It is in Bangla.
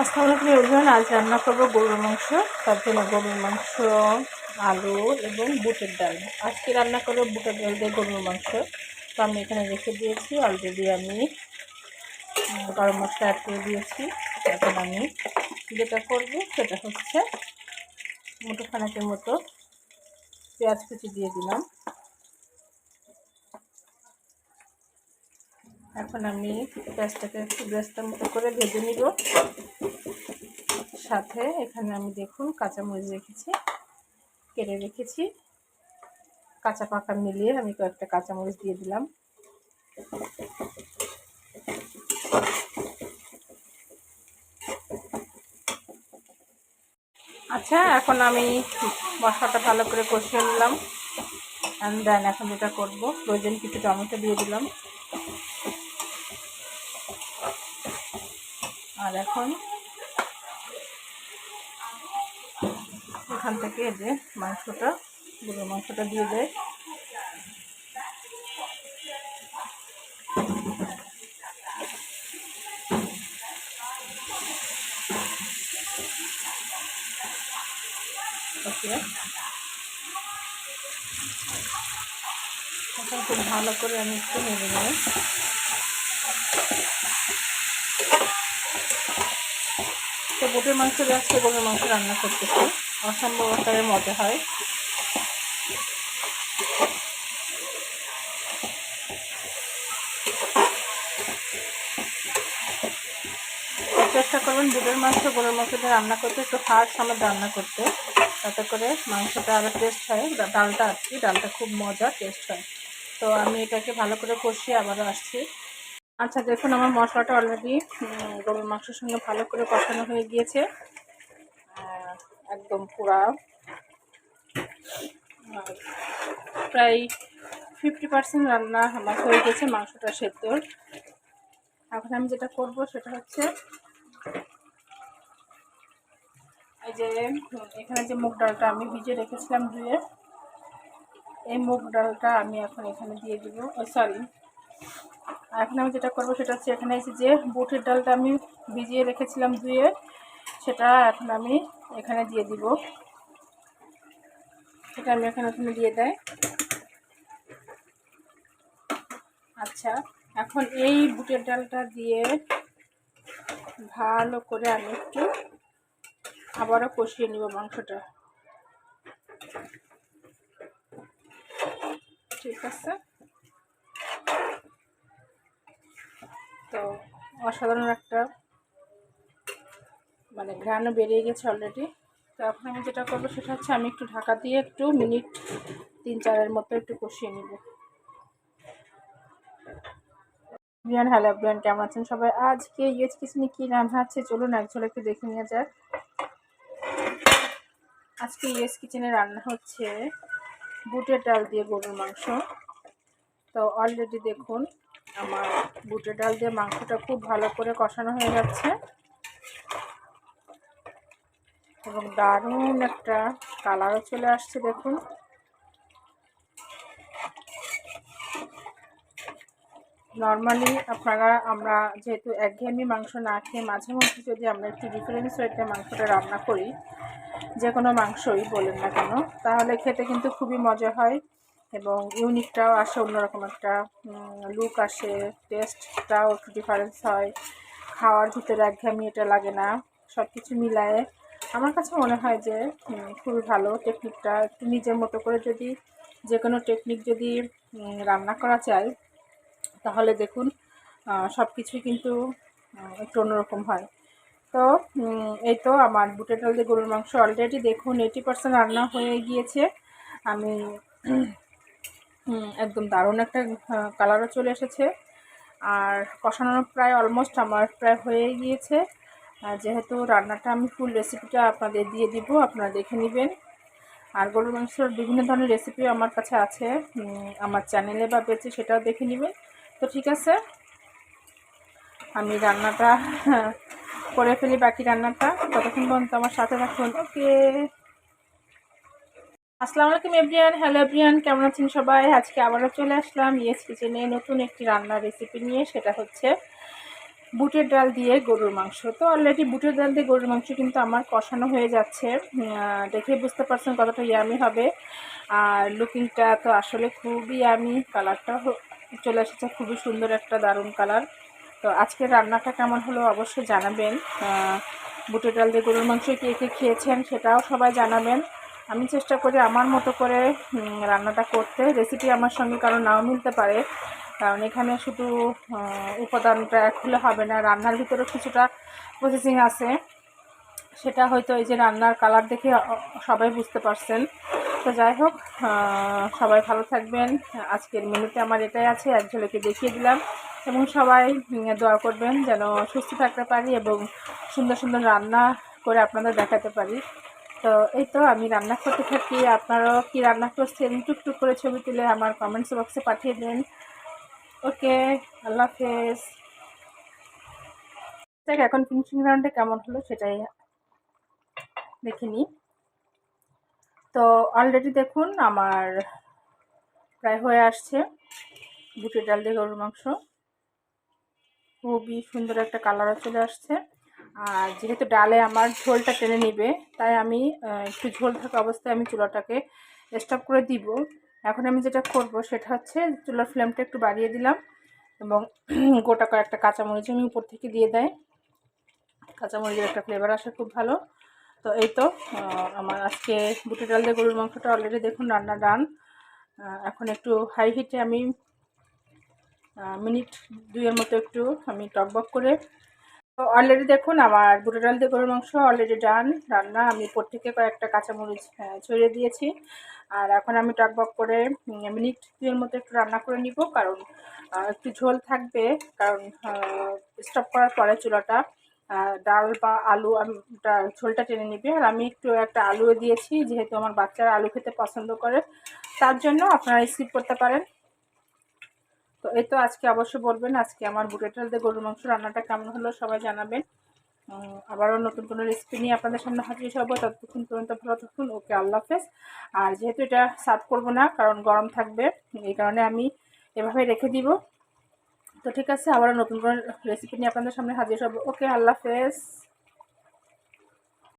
আসসালামু আলাইকুম এভরিওয়ান আজ রান্না করব গরুর মাংস। তার জন্য গরুর মাংস, আলু এবং বুটের ডাল। আজকে রান্না করব বুটের ডাল দিয়ে গরুর মাংস। তো আমি এখানে রেখে দিয়েছি। অলরেডি আমি গরম মশলা অ্যাড করে দিয়েছি। এখন আমি যেটা করব সেটা হচ্ছে মুঠো খানাকের মতো পেঁয়াজ কুচি দিয়ে দিলাম। এখন আমি পেঁয়াজটাকে একটু বেস্তার মতো করে ভেজে নিব। সাথে এখানে আমি দেখুন কাঁচামরিচ রেখেছি, কেটে রেখেছি। কাঁচা পাকা মিলিয়ে আমি কয়েকটা কাঁচামরিচ দিয়ে দিলাম। আচ্ছা এখন আমি মশলাটা ভালো করে কষিয়ে নিলাম। অ্যান্ড দেন এখন যেটা করব, প্রয়োজন কিছু টমেটো দিয়ে দিলাম। আর এখন এখান থেকে যে মাংসটা গরুর মাংসটা দিয়ে দেয়। খুব ভালো করে আমি একটু নেব। বুটের মাংস আজকে গরুর মাংস রান্না করতেছি। অসম্ভব আকারে মজা হয়। চেষ্টা করবেন বুটের মাংস, গরুর মাংস দিয়ে রান্না করতে, একটু হার্ড সামনে রান্না করতে, তাতে করে মাংসটা আরও টেস্ট হয়। ডালটা আর কি, ডালটা খুব মজা টেস্ট হয়। তো আমি এটাকে ভালো করে কষিয়ে আবারও আসছি। আচ্ছা দেখুন, আমার মশলাটা অলরেডি গরুর মাংসের সঙ্গে ভালো করে কষানো হয়ে গিয়েছে। একদম পুরা। প্রায় ফিফটি পার্সেন্ট রান্না আমার হয়ে গেছে, মাংসটা সেদ্ধ। এখন আমি যেটা করব সেটা হচ্ছে, এই যে, এখানে যে মুগ ডালটা আমি ভিজিয়ে রেখেছিলাম ধুয়ে, এই মুগ ডালটা আমি এখন এখানে দিয়ে দিব। সরি এখন আমি যেটা করব সেটা হচ্ছে এখানে এসে যে বুটের ডালটা আমি ভিজিয়ে রেখেছিলাম ধুয়ে, সেটা এখন আমি এখানে দিয়ে দিব। সেটা আমি এখানে এখানে দিয়ে দেয়। আচ্ছা এখন এই বুটের ডালটা দিয়ে ভালো করে আমি একটু আবারও কষিয়ে নিব মাংসটা। ঠিক আছে তো অসাধারণ একটা মানে ঘ্রাণও বেরিয়ে গেছে অলরেডি তো এখন আমি যেটা করব সেটা হচ্ছে আমি একটু ঢাকা দিয়ে একটু মিনিট তিন চারের মতো একটু কষিয়ে নিব। বিয়ান, হ্যালো বিয়ান কেমন আছেন সবাই? আজকে ইয়েস কিচেনে কী রান্না আছে চলুন এক ঝলকে দেখে নিয়ে যাক। আজকে ইয়েস কিচেনে রান্না হচ্ছে বুটের ডাল দিয়ে গরুর মাংস। তো অলরেডি দেখুন আমার বুটের ডাল দিয়ে মাংসটা খুব ভালো করে কষানো হয়ে যাচ্ছে। এবং দারুণ একটা কালারও চলে আসছে, দেখুন। নর্মালি আপনারা, আমরা যেহেতু একঘেয়েমি মাংস না খেয়ে মাঝে মধ্যে যদি আমরা একটু ডিফারেন্স ওয়েতে মাংসটা রান্না করি যে কোনো মাংসই বলেন না কেন, তাহলে খেতে কিন্তু খুবই মজা হয়। এবং ইউনিকটাও আসে, অন্যরকম একটা লুক আসে টেস্টটাও একটু ডিফারেন্স হয়। খাওয়ার ভিতরে একঘেয়েমি এটা লাগে না সব কিছু মিলায়ে। আমার কাছে মনে হয় যে খুবই ভালো টেকনিকটা একটু নিজের মতো করে যদি যে কোনো টেকনিক যদি রান্না করা যায়, তাহলে দেখুন সব কিছুই কিন্তু একটু অন্যরকম হয়। তো এই তো আমার বুটের ডাল দিয়ে গরুর মাংস অলরেডি দেখুন এইটি পার্সেন্ট রান্না হয়ে গিয়েছে। আমি একদম দারুণ একটা কালারও চলে এসেছে। আর কষানো প্রায় অলমোস্ট আমার প্রায় হয়ে গিয়েছে। যেহেতু রান্নাটা আমি ফুল রেসিপিটা আপনাদের দিয়ে দিব, আপনারা দেখে নেবেন। আর গরুর মাংসের বিভিন্ন ধরনের রেসিপি আমার কাছে আছে আমার চ্যানেলে বা পেজে সেটাও দেখে নেবেন। তো ঠিক আছে, আমি রান্নাটা করে ফেলি বাকি রান্নাটা। ততক্ষণ পর্যন্ত আমার সাথে থাকুন। ওকে আসসালামু আলাইকুম এভরিয়ান হ্যালো এভরিয়ান কেমন আছেন সবাই? আজকে আবারও চলে আসলাম ইয়েস কিচেনে নতুন একটি রান্নার রেসিপি নিয়ে, সেটা হচ্ছে বুটের ডাল দিয়ে গরুর মাংস। তো অলরেডি বুটের ডাল দিয়ে গরুর মাংস কিন্তু আমার কষানো হয়ে যাচ্ছে। দেখে বুঝতে পারছেন কতটা ইয়ামি হবে। আর লুকিংটা তো আসলে খুবই ইয়ামি কালারটা চলে এসেছে খুবই সুন্দর একটা দারুণ কালার তো আজকের রান্নাটা কেমন হলো অবশ্যই জানাবেন। বুটের ডাল দিয়ে গরুর মাংস কে কে খেয়েছেন সেটাও সবাই জানাবেন। আমি চেষ্টা করি আমার মতো করে রান্নাটা করতে। রেসিপি আমার সঙ্গে কারও নাও মিলতে পারে। কারণ এখানে শুধু উপাদানটা এক হলে হবে না, রান্নার ভিতরে কিছুটা প্রসেসিং আছে। সেটা হয়তো এই যে রান্নার কালার দেখে সবাই বুঝতে পারছেন। তো যাই হোক সবাই ভালো থাকবেন। আজকের মেনুতে আমার এটাই আছে, এক ঝলকে দেখিয়ে দিলাম। এবং সবাই দোয়া করবেন যেন সুস্থ থাকতে পারি এবং সুন্দর সুন্দর রান্না করে আপনাদের দেখাতে পারি। তো এই তো আমি রান্না করতে থাকি। আপনারাও কি রান্না করছেন? টুকটুক করে ছবি তুলে আমার কমেন্টস বক্সে পাঠিয়ে দেন। ওকে, আল্লাহ হাফেজ। দেখ, এখন ফিনিশিং রাউন্ডে কেমন হলো সেটাই দেখে নিই তো অলরেডি দেখুন আমার প্রায় হয়ে আসছে। বুটের ডাল দিয়ে গরুর মাংস। খুবই সুন্দর একটা কালারও চলে আসছে। আর যেহেতু ডালে আমার ঝোলটা টেনে নিবে, তাই আমি একটু ঝোল থাকা অবস্থায় আমি চুলাটাকে স্টপ করে দিব। এখন আমি যেটা করব সেটা হচ্ছে চুলার ফ্লেমটা একটু বাড়িয়ে দিলাম এবং গোটা কয়েকটা কাঁচামরিচ আমি উপর থেকে দিয়ে দেয়। কাঁচামরিচের একটা ফ্লেভার আসে খুব ভালো। তো এই তো আমার আজকে বুটের ডাল দিয়ে গরুর মাংসটা অলরেডি দেখুন রান্না ডান এখন একটু হাই হিটে আমি মিনিট দুইয়ের মতো একটু আমি টকবক করে অলরেডি দেখুন আমার বুটের ডাল দিয়ে গরুর মাংস অলরেডি ডান রান্না। আমি থেকে কয়েকটা কাঁচামরিচ আহ, ছড়িয়ে দিয়েছি। আর এখন আমি টকবক করে মিনিট দুইয়ের মতো একটু রান্না করে নিব কারণ একটু ঝোল থাকবে। কারণ স্টপ করার পরে চুলাটা ডাল বা আলু ঝোলটা টেনে নিবে। আর আমি একটু একটা আলুও দিয়েছি যেহেতু আমার বাচ্চারা আলু খেতে পছন্দ করে তার জন্য আপনারা স্কিপ করতে পারেন। তো এই তো আজকে অবশ্যই বলবেন, আজকে আমার বুটের ডাল দিয়ে গরুর মাংস রান্নাটা কেমন হলো সবাই জানাবেন। আবারও নতুন কোনো রেসিপি নিয়ে আপনাদের সামনে হাজির হব। ততক্ষণ পর্যন্ত ভালো থাকুন, ওকে আল্লাহ হাফেজ। আর যেহেতু এটা সার্ভ করব না, কারণ গরম থাকবে, এই কারণে আমি এভাবে রেখে দিব। তো ঠিক আছে, আবারও নতুন কোনো রেসিপি নিয়ে আপনাদের সামনে হাজির হব। ওকে, আল্লাহ হাফেজ।